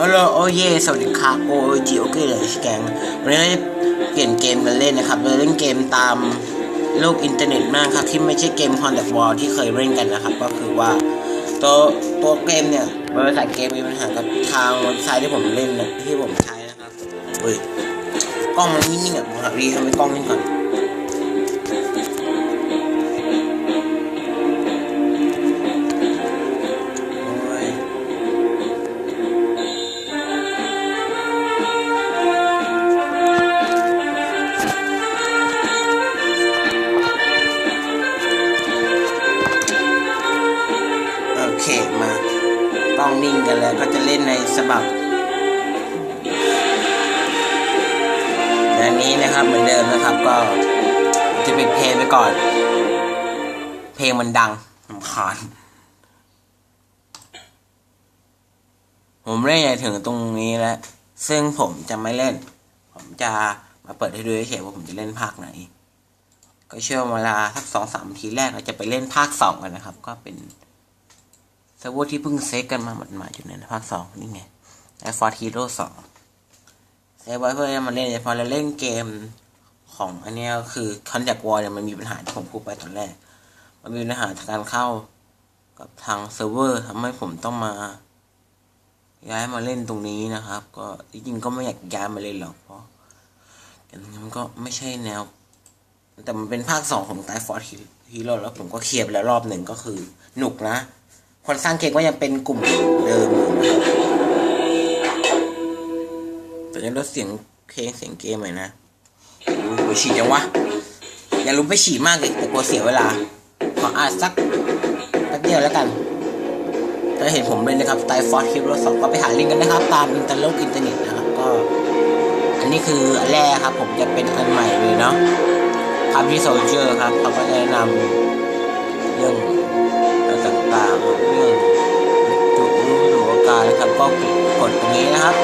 ฮัลโหลโอเยสวัสดีครับโอจีโอเคเลยแกงวันนี้เราจะเปลี่ยนเกมกันเล่นนะครับเราเล่นเกมตามโลกอินเทอร์เน็ตมากครับที่ไม่ใช่เกม Honda War ที่เคยเล่นกันนะครับ ก็คือว่าตัวตัวเกมเนี่ยบริษัทเกมมีปัญหากับทางเว็บไซต์ที่ผมเล่นนะที่ผมใช้นะครับเฮ้ยกล้องมันนิ่งๆอะผมหารีทำให้กล้องนิ่งก่อน ปิดเพลงไปก่อน เพลงมันดังรำคาญผมเล่นใหญ่ถึงตรงนี้แล้ว ซึ่งผมจะไม่เล่น ผมจะมาเปิดให้ดูเฉยว่าผมจะเล่นภาคไหน ก็เชื่อเวลาสักสองสามทีแรกเราจะไปเล่นภาคสองกันนะครับ ก็เป็นเซิร์ฟเวอร์ที่เพิ่งเซตกันมาหมาดๆอยู่ในภาคสองนี่ไงไอฟอร์ทีโร่สองเซฟไว้เพื่อจะมาเล่นพอเราเล่นเกม ของอันนี้ก็คือคอนแทควอลเนี่ยมันมีปัญหาที่ผมพูดไปตอนแรก มันมีปัญหาทางการเข้ากับทางเซิร์ฟเวอร์ทำให้ผมต้องมา ย้ายมาเล่นตรงนี้นะครับ ก็จริงๆก็ไม่อยากย้ายมาเล่นหรอกเพราะอย่มันก็ไม่ใช่แนว แต่มันเป็นภาคสองของไตฟอร์ฮีโร่แล้วผมก็เคลียร์ไปแล้วรอบหนึ่งก็คือหนุกนะ คนสร้างเกมก็ยังเป็นกลุ่มเดิมอยู่นะแต่ยังลดเสียงเพลงเสียงเกมหน่อยนะ โอ้ฉี่จังวะ อย่าลุกไปฉี่มากเลยแต่กลัวเสียเวลา ขออ่านสักแป๊บเดียวแล้วกันถ้าเห็นผมเลยนะครับไตฟอร์ฮิโร่สองก็ไปหาลิงก์กันนะครับ ตามอินเทอร์โลกอินเทอร์เน็ตนะครับ ก็ อันนี้คืออันแรกครับ ผมจะเป็นอันใหม่เลยเนาะคาพี่โซเจอร์ครับเขาก็จะแนะนำเรื่องต่างๆเรื่องจุดรู้หัวกายนะครับก็กดตรงนี้นะครับ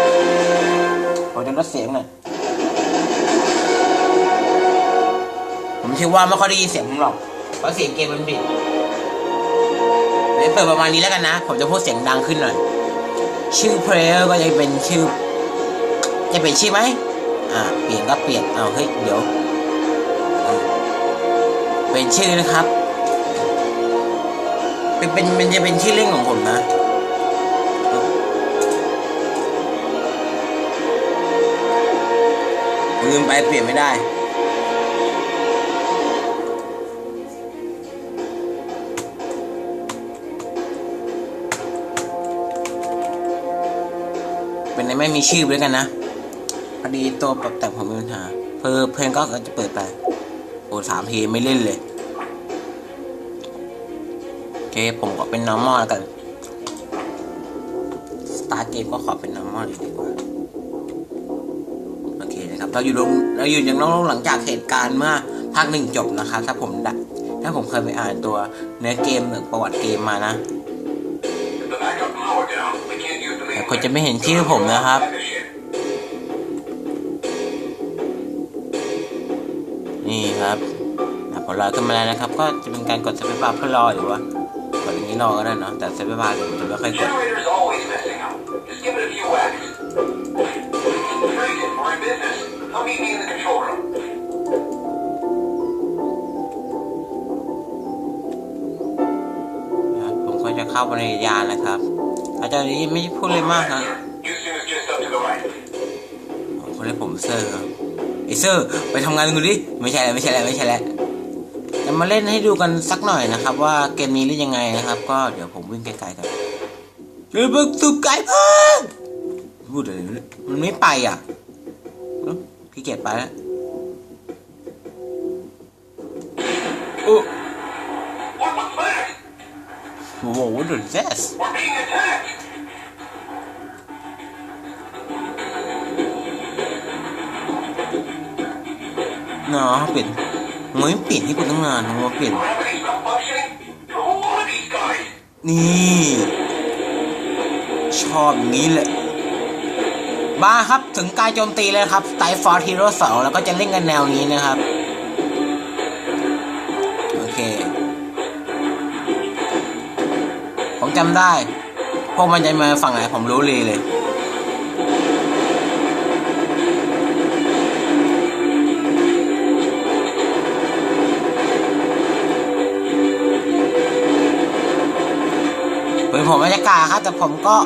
ผมจะลดเสียงหน่อย คิดว่าไม่ค่อยได้ยินเสียงผมหรอก เพราะเสียงเกมมันบิดเดี๋ยวเปิดประมาณนี้แล้วกันนะ ผมจะพูดเสียงดังขึ้นหน่อย ชื่อเพลย์ก็ยังเป็นชื่อ จะเป็นชื่อไหมอ่า เปลี่ยนก็เปลี่ยนเอาเฮ้ย เดี๋ยว เป็นชื่อนะครับ เป็นเป็นมันจะเป็นชื่อเล่นของผมนะลืมไปเปลี่ยนไม่ได้ เป็นในไม่มีชื่อด้วยกันนะพอดีตัวปรับแต่งผมมีปัญหาเพอเพลงก็จะเปิดไป โอ้สามทีไม่เล่นเลยโอเคผมขอเป็น normal แล้วกัน start เกมก็ขอเป็น normal เลดีกว่าโอเคนะครับเราอยู่ลงเราอยู่อย่างน้องหลังจากเหตุการณ์เมื่อภาคหนึ่งจบนะครับถ้าผมถ้าผมเคยไปอ่านตัวเนื้อเกมหรือประวัติเกมมานะ use the main แต่คนจะไม่เห็นชื่อผมนะครับ นี่ครับพอรอขึ้นมาแล้วนะครับ ก็จะเป็นการกดสเปซบาร์เพื่อรอหรือว่ากดอย่างนี้รอก็ได้เนาะแต่สเปซบาร์ผมจะไม่ค่อยกดผมก็จะเข้าไปในยานนะครับ อาจารย์นี้ไม่พูดเลยมากครับ Houston is just up to the right. คนเรียกผมเซอร์ครับไอเซอร์ไปทำงานกันดิไม่ใช่แล้วไม่ใช่แล้วไม่ใช่แล้วจะมาเล่นให้ดูกันสักหน่อยนะครับ ว่าเกมนี้เล่นยังไงนะครับ ก็เดี๋ยวผมวิ่งไกลๆกันเฮ้ยบึกสุกไกลเพิ่งพูดอะไรเนี่ยมันไม่ไปอะเอ้าพี่เกียจไปแล้วโอ้ What was that? โห what is this We're being attacked. เนาเปลี่ยนงวยเปลี่ยนให้กูตั้งนานงวยเปลี่ยนนี่ ชอบอย่างนี้แหละบ้าครับถึงการโจมตีแล้วครับไตฟอร์ทีโร่สองแล้วก็จะเล่นกันแนวนี้นะครับ จํได้ พวกมันจะมาฝั่งไหนผมรู้เลยเลยคือผมไม่ได้กาศครับ แต่ผมก็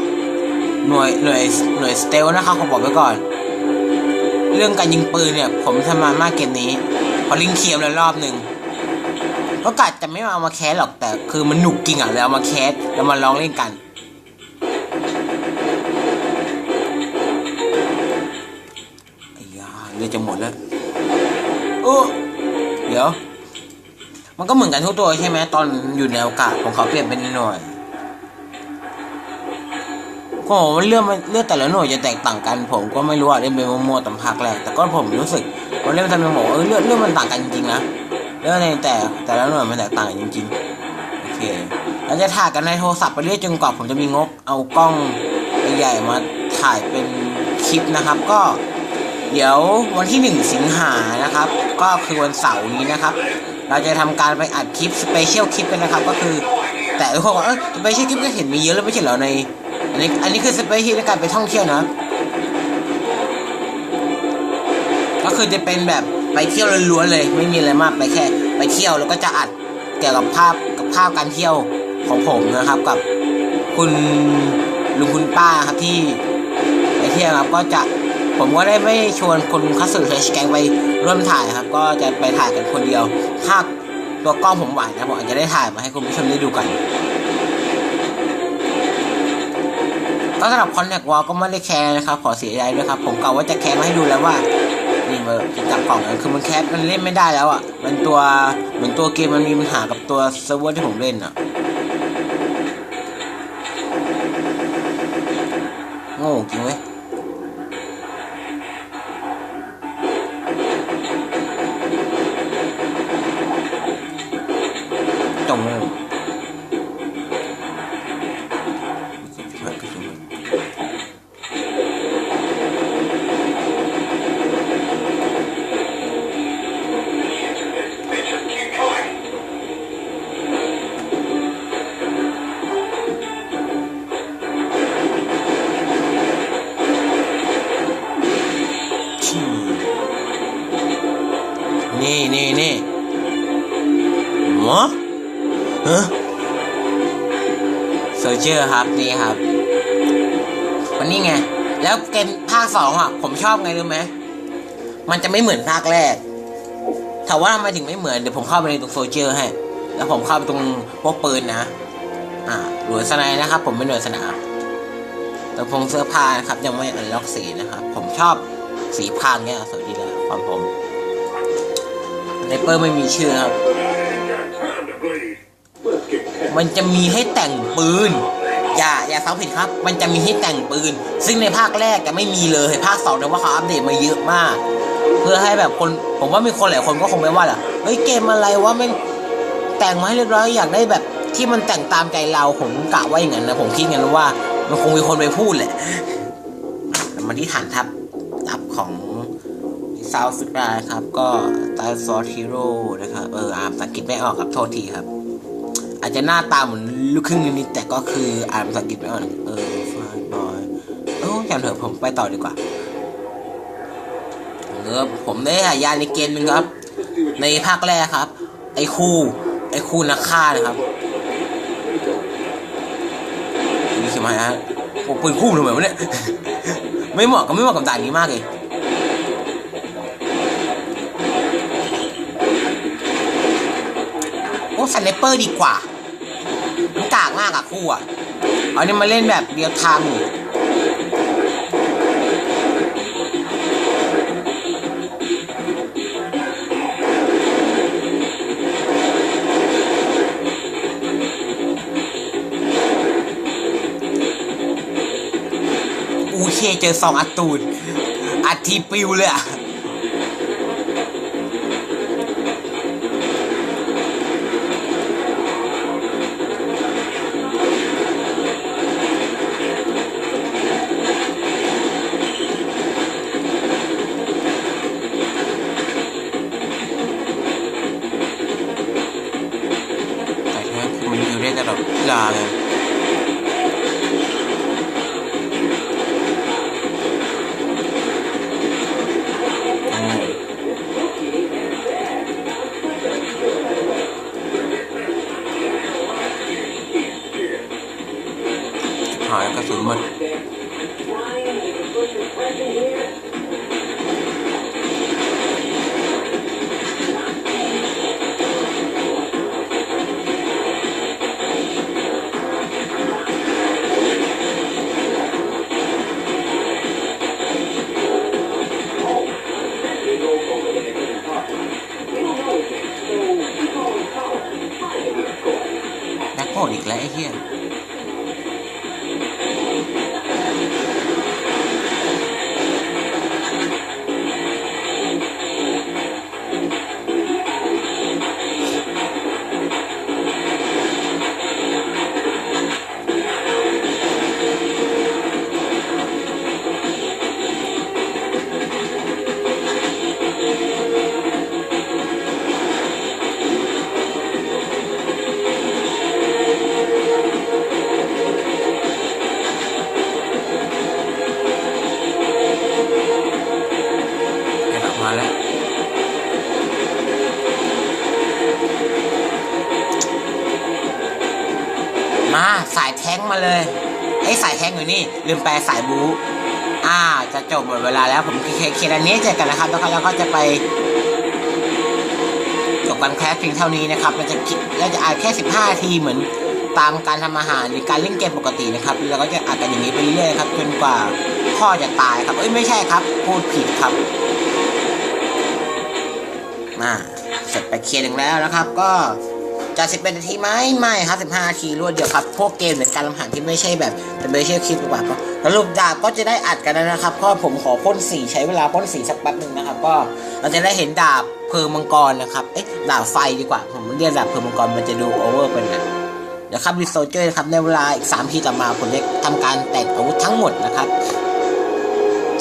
หน่วยหน่วยหน่วยสเตลนะครับผมบอกไว้ก่อน เรื่องการยิงปืนเนี่ย ผมทำมามากเกมนี้ พอลิงเคียมแล้วรอบหนึ่ง ก็กัดจะไม่เอามาแคสหรอกแต่ คือมันหนุกจริงอะเลยเอามาแคสแล้วมาลองเล่นกัน ไอ้ยาเลือดจะหมดแล้วโอ้เดี๋ยว มันก็เหมือนกันทุกตัวใช่ไหมตอนอยู่ในอากาศของเขาเปลี่ยนเป็นหน่วยก็เรื่องมันเรื่องแต่ละหน่วยจะแตกต่างกัน ผมก็ไม่รู้อะเล่นเป็นมั่วๆตำพักแรกแต่ก็ผมรู้สึกว่าเล่นทำเป็นบอกว่าเออเรื่องเรื่องมันต่างกันจริงๆนะ เรื่องในแต่แต่ละหน่วยมันแตกต่างกันจริงๆ โอเคเราจะถ่ายกันในโทรศัพท์ไปเรื่อยจนกว่าผมจะมีงบเอากล้องใหญ่มาถ่ายเป็นคลิปนะครับก็เดี๋ยววันที่หนึ่งสิงหานะครับ ก็คือวันเสาร์นี้นะครับ เราจะทำการไปอัดคลิปสเปเชียลคลิปกันนะครับ ก็คือ แต่ทุกคนบอกเออสเปเชียลคลิปก็เห็นมีเยอะแล้วไม่ใช่เหรอใน อันนี้อันนี้คือสเปเชียลในการไปท่องเที่ยวนะ ก็คือจะเป็นแบบ ไปเที่ยวล้วนๆเลย ไม่มีอะไรมากไปแค่ ไปเที่ยวแล้วก็จะอัดเกี่ยวกับภาพกับภาพการเที่ยวของผมนะครับ กับคุณลุงคุณป้าครับที่ไปเที่ยวครับก็จะผมก็ได้ไม่ชวนคนคัสสึเฮชแกงไปร่วมถ่ายครับ ก็จะไปถ่ายกันคนเดียว ถ้าตัวกล้องผมไหวนะผมอาจจะได้ถ่ายมาให้คุณผู้ชมได้ดูกันก็สำหรับคอนแทควอลก็ไม่ได้แคร์นะครับ ขอเสียใจด้วยครับ ผมกะว่าจะแคร์มาให้ดูแล้วว่า นี่มันจะจับกล่องนั้นคือมันแคปมันเล่นไม่ได้แล้วอะ มันตัวเหมือนตัวเกมมันมีปัญหากับตัวเซิร์ฟเวอร์ที่ผมเล่นอะโง่จริงเว้ยจงเลย นี่นี่นี่หมอฮะโซเจอร์ครับนี่ครับวันนี้ไง แล้วเกมภาคสองอะ ผมชอบไงรู้ไหมมันจะไม่เหมือนภาคแรกถามว่าทำไมถึงไม่เหมือนเดี๋ยวผมเข้าไปในตรงโซเจอร์ให้ แล้วผมเข้าไปตรงพวกปืนนะ อ่าหน่วยสนด์นะครับ ผมเป็นหน่วยสนาแต่พงเสื้อผ้านะครับยังไม่อันล็อกสีนะครับ ผมชอบสีพางเนี่ยสวยดีแล้วความผม ในเปอร์ไม่มีชื่อครับ มันจะมีให้แต่งปืน อย่าอย่าฟังผิดครับ มันจะมีให้แต่งปืน ซึ่งในภาคแรกจะไม่มีเลยภาคสองเนี่ยว่าเขาอัปเดตมาเยอะมาก เพื่อให้แบบคนผมว่ามีคนหลายคนก็คงไม่ว่าแหละเฮ้ยเกมอะไรว่ามันแต่งมาให้เรียบร้อยอยากได้แบบที่มันแต่งตามใจเราผมกะว่าอย่างนั้นนะผมคิดงั้นว่า มันคงมีคนไปพูดแหละมาที่ฐานทัพทัพของ ซาวฟิกาครับ ก็ตาซอร์ฮีโร่นะครับ เอออ่านภาษาอังกฤษไม่ออกครับ โทษทีครับ อาจจะหน้าตาเหมือนลูกครึ่งนิดแต่ก็คืออ่านภาษาอังกฤษไม่ออกเออฟายบอยเออจำเถอะผมไปต่อดีกว่าเออผมได้หายาในเกมหนึงครับ ในภาคแรกครับ ไอ้คู่ ไอ้คู่นักฆ่านะครับนี่ใช่ไหมฮะโอ้ปืนคู่ทำไมวะเนี่ย ไม่เหมาะก็ไม่เหมาะกับด่านนี้มากเลย สไนเปอร์ดีกว่ามันกากมากอะคู่อะเอาเนี่ยมาเล่นแบบเรียลไทม์นี่อูเคเจอสองอัตูดอัดทีปิวเลยอะ มันอยู่ สายแท้งมาเลยไอ้สายแท้งอยู่นี่ ลืมแปลสายบูอ่า จะจบหมดเวลาแล้วผมเคเคอันนี้เจอกันนะครับแล้วก็แล้วก็จะไปจบกันแค่เพียงเท่านี้นะครับเราจะคิดเราจะอ่านแค่ 15นาทีเหมือนตามการทำอาหารหรือการเล่นเกมปกตินะครับแล้วก็จะอ่านกันอย่างนี้ไปเรื่อยๆครับจนกว่าพ่อจะตายครับเอ้ยไม่ใช่ครับ พูดผิดครับมาเสร็จไปเคลียร์หนึ่งแล้วนะครับ ก็ จะสิบเป็นนาทีไหมไม่ครับสิบห้านาทีรวดเดียวครับ พวกเกมเหมือนการลำหันที่ไม่ใช่แบบเป็นไม่ใช่คลิปหรือเปล่าก็สรุปดาบก็จะได้อัดกันนะครับเพราะผมขอพ่นสีใช้เวลาพ่นสีสักแป๊บหนึ่งนะครับ ก็เราจะได้เห็นดาบเพลิงมังกรนะครับเอ๊ะดาบไฟดีกว่า ผมเรียกดาบเพลิงมังกรมันจะดูโอเวอร์ไปหน่อยเดี๋ยวครับดิโซเจอร์ครับในเวลาอีกสามทีต่อมาผมจะทำการแต่งอาวุธทั้งหมดนะครับ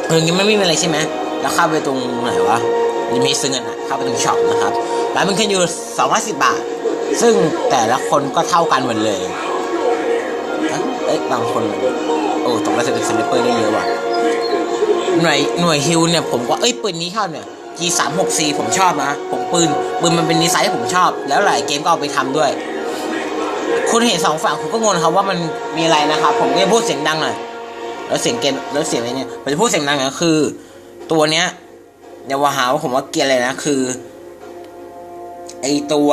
เออยังไม่มีอะไรใช่ไหมแล้วเข้าไปตรงไหนวะจะมีซื้อเงินอะเข้าไปถึงช็อปนะครับร้านมันขึ้นอยู่210บาท ซึ่งแต่ละคนก็เท่ากันหมดเลยเอ๊ะบางคนโอ้ตกแล้วเป็นสไนเปอร์ได้เยอะว่ะหน่วยหน่วยฮิลเนี่ยผมก็เอ้ยปืนนี้ชอบเนี่ย G 3 6 C ผมชอบนะ ผมปืนปืนมันเป็นดีไซน์ที่ผมชอบ แล้วหลายเกมก็เอาไปทำด้วย คุณเห็นสองฝั่งคุณก็งงครับว่ามันมีอะไรนะครับ ผมก็จะพูดเสียงดังหน่อยแล้วเสียงเกมแล้วเสียงอะไรเนี่ยผมจะพูดเสียงดังก็คือ ตัวเนี้ยอย่าว่าหาว่าผมว่าเกลียร์อะไรนะคือ ไอตัว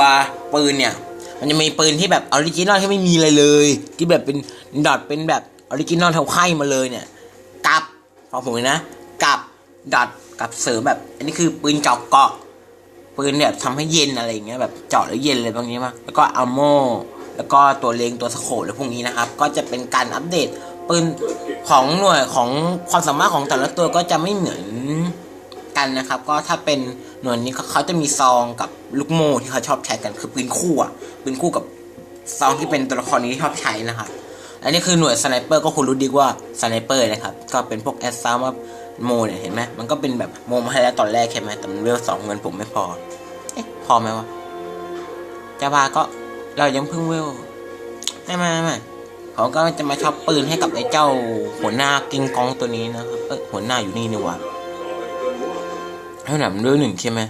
ปืนเนี่ย มันจะมีปืนที่แบบออริจินอลที่ไม่มีอะไรเลย ที่แบบเป็นดอทเป็นแบบออริจินอลเท่าไข่มาเลยเนี่ยกับฟังผมเลยนะกับดอทกับเสริมแบบ อันนี้คือปืนเจาะเกาะปืนแบบทำให้เย็นอะไรอย่างเงี้ยแบบเจาะแล้วเย็นอะไรบางนี้มาแล้วก็อัลโมแล้วก็ตัวเลงตัวสโคปอะพวกนี้นะครับ ก็จะเป็นการอัปเดตปืนของหน่วยของความสามารถของแต่ละตัวก็จะไม่เหมือน กันนะครับ ก็ถ้าเป็นหน่วยนี้เขาจะมีซองกับลูกโม่ที่เขาชอบใช้กันคือปืนคู่อะปืนคู่กับซองที่เป็นตัวละครนี้ที่ชอบใช้นะครับอันนี้คือหน่วยสไนเปอร์ก็คุณรู้ดีว่าสไนเปอร์นะครับก็เป็นพวกแอสซามาโมเนี่ยเห็นไหมมันก็เป็นแบบโมมาให้แล้วตอนแรกใช่ไหมแต่มันเวลสองเงินผมไม่พอเอ๊ะพอไหมวะจาบาก็เรายังเพิ่งเวลไม่ไม่ไม่ไม่เขาก็จะมาชอปปืนให้กับไอ้เจ้าหัวหน้ากิงกองตัวนี้นะครับเอ้ยหัวหน้าอยู่นี่นี่หว่า เท่านั้นเรื่องหนึ่งใช่ไหม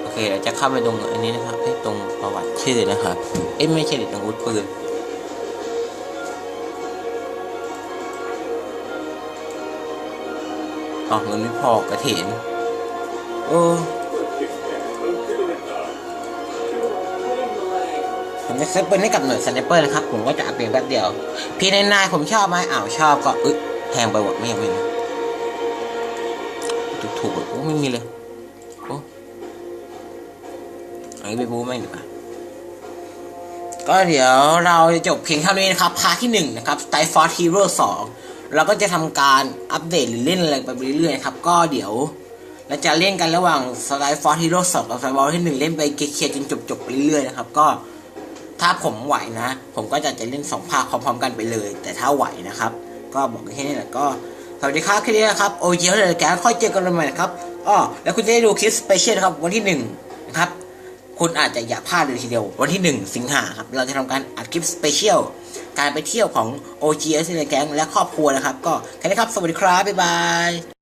โอเคเราจะเข้าไปตรงอันนี้นะครับ ให้ตรงประวัติชื่อนะครับ เอ้ไม่ใช่ดิตรงอาวุธปืนอ๋อเงินไม่พอกระเถนโอ้ ผมจะซื้อปืนให้กับหน่วยสไนเปอร์นะครับ ผมก็จะอัพเพียงแป๊บเดียว พี่นายนายผมชอบไหมอ้าวชอบก็อึ๊แพงไปหมดไม่ยังไม่นถูกถูกโอ้ไม่มีเลยโอ้อันนี้ไปบูไม่ดีกว่าก็เดี๋ยวเราจะจบเพียงเท่านี้นะครับ พาร์ทที่หนึ่งนะครับ s t y f o r Hero 2 เราก็จะทำการอัปเดตหรือเล่นอะไรไปเรื่อยๆครับ ก็เดี๋ยวเราจะเล่นกันระหว่าง s t y f o r Hero 2 กับ s t y f o r ที่หนึ่งเล่นไปเคลียร์จนจบๆไปเรื่อยๆนะครับ ก็ ถ้าผมไหวนะ ผมก็จะจะเล่นสองภาคพร้อมๆกันไปเลย แต่ถ้าไหวนะครับ ก็บอกแค่นี้แหละก็สวัสดีครับแค่นี้นะครับโอเจียวเลยแกค่อยเจอกันใหม่นะครับอ้อแล้วคุณจะได้ดูคลิปสเปเชียลนะครับวันที่หนึ่งนะครับคุณอาจจะอย่าพลาดเลยทีเดียว วันที่หนึ่งสิงหาครับ เราจะทำการอัดคลิปสเปเชียลการไปเที่ยวของ OGS ในแก๊งและครอบครัวนะครับ ก็แค่นี้ครับ สวัสดีครับ บ๊ายบาย